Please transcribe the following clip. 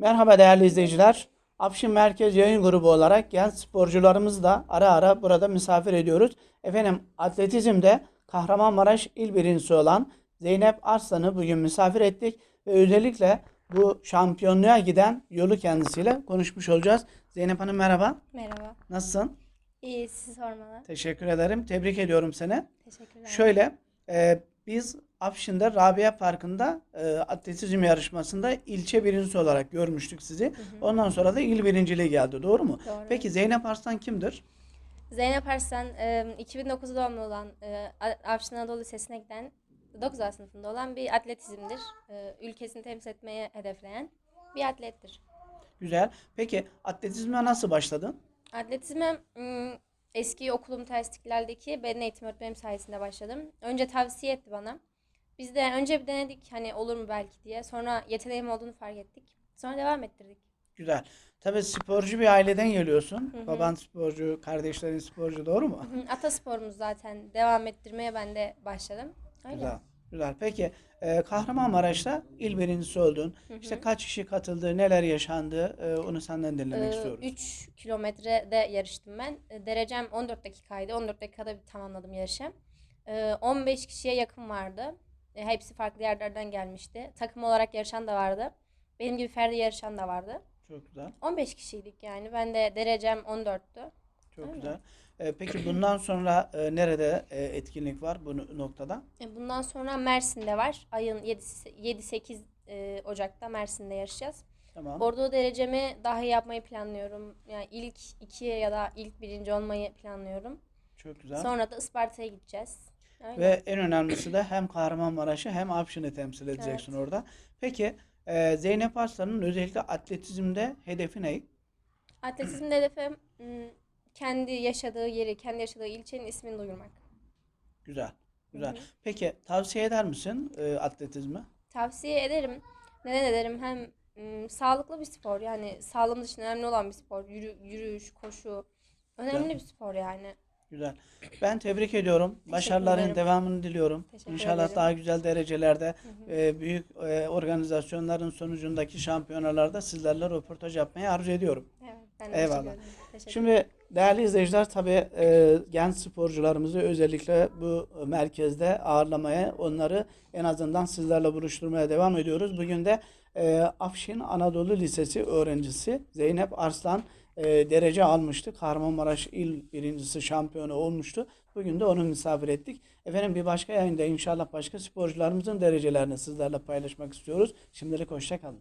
Merhaba değerli izleyiciler. Afşin Merkez Yayın Grubu olarak genç sporcularımızı da ara ara burada misafir ediyoruz. Efendim atletizmde Kahramanmaraş il birincisi olan Zeynep Arslan'ı bugün misafir ettik ve özellikle bu şampiyonluğa giden yolu kendisiyle konuşmuş olacağız. Zeynep Hanım merhaba. Merhaba. Nasılsın? İyi, sizi sormalı. Teşekkür ederim. Tebrik ediyorum seni. Teşekkürler. Şöyle e, biz Afşin'de Rabia Parkı'nda e, atletizm yarışmasında ilçe birincisi olarak görmüştük sizi. Ondan sonra da il birinciliği geldi. Doğru mu? Doğru. Peki Zeynep Arslan kimdir? Zeynep Arslan, e, 2009 doğumlu olan e, A- Avşin Anadolu Lisesi'ne giden 9 A sınıfında olan bir atletizmdir. E, ülkesini temsil etmeye hedefleyen bir atlettir. Güzel. Peki atletizme nasıl başladın? Atletizme eski okulum Terstikler'deki beden eğitim öğretmenim sayesinde başladım. Önce tavsiye etti bana. Biz de önce bir denedik hani olur mu belki diye. Sonra yeteneğim olduğunu fark ettik. Sonra devam ettirdik. Güzel. Tabii sporcu bir aileden geliyorsun. Hı hı. Baban sporcu, kardeşlerin sporcu doğru mu? Hı, Atasporumuz zaten devam ettirmeye ben de başladım. Öyle. Güzel. Güzel. Peki e, Kahramanmaraş'ta il birincisi oldun. İşte kaç kişi katıldı, neler yaşandı e, onu senden dinlemek istiyoruz. 3 kilometrede yarıştım ben. Ee, Derecem 14 dakikaydı. 14 dakikada bir tamamladım yarışı. Ee, 15 kişiye yakın vardı. Ee, Hepsi farklı yerlerden gelmişti. Takım olarak yarışan da vardı. Benim gibi ferdi yarışan da vardı. Çok güzel. 15 kişiydik yani. Ben de derecem 14'tü. Çok Öyle. güzel. E, peki bundan sonra e, nerede e, etkinlik var bu no- noktada? E, Bundan sonra Mersin'de var. Ayın 7-8 e, Ocak'ta Mersin'de yarışacağız. Tamam. Orada o derecemi daha iyi yapmayı planlıyorum. Yani ilk ikiye ya da ilk birinci olmayı planlıyorum. Çok güzel. Sonra da Isparta'ya gideceğiz. Öyle. Ve en önemlisi de hem Kahramanmaraş'ı hem Afşin'i temsil edeceksin orada. Peki e, Zeynep Arslan'ın özellikle atletizmde hedefi ne? Atletizmde hedefim kendi yaşadığı yeri, kendi yaşadığı ilçenin ismini duyurmak. Güzel. Güzel. Hı hı. Peki tavsiye eder misin e, atletizmi? Tavsiye ederim. Neden ederim? Hem m, sağlıklı bir spor. Yani sağlığımız için önemli olan bir spor. Yürü, yürüyüş, koşu. Önemli Güzel. bir spor yani. Güzel. Ben tebrik ediyorum. Başarıların devamını diliyorum. Teşekkür İnşallah ederim. daha güzel derecelerde, e, büyük e, organizasyonların sonucundaki şampiyonalarda sizlerle röportaj yapmayı arzu ediyorum. Evet, ben Eyvallah. teşekkür ederim. Teşekkür Şimdi değerli izleyiciler tabii e, genç sporcularımızı özellikle bu merkezde ağırlamaya, onları en azından sizlerle buluşturmaya devam ediyoruz. Bugün de e, Afşin Anadolu Lisesi öğrencisi Zeynep Arslan e, derece almıştı. Kahramanmaraş il birincisi şampiyonu olmuştu. Bugün de onu misafir ettik. Efendim bir başka yayında inşallah başka sporcularımızın derecelerini sizlerle paylaşmak istiyoruz. Şimdilik hoşça kalın.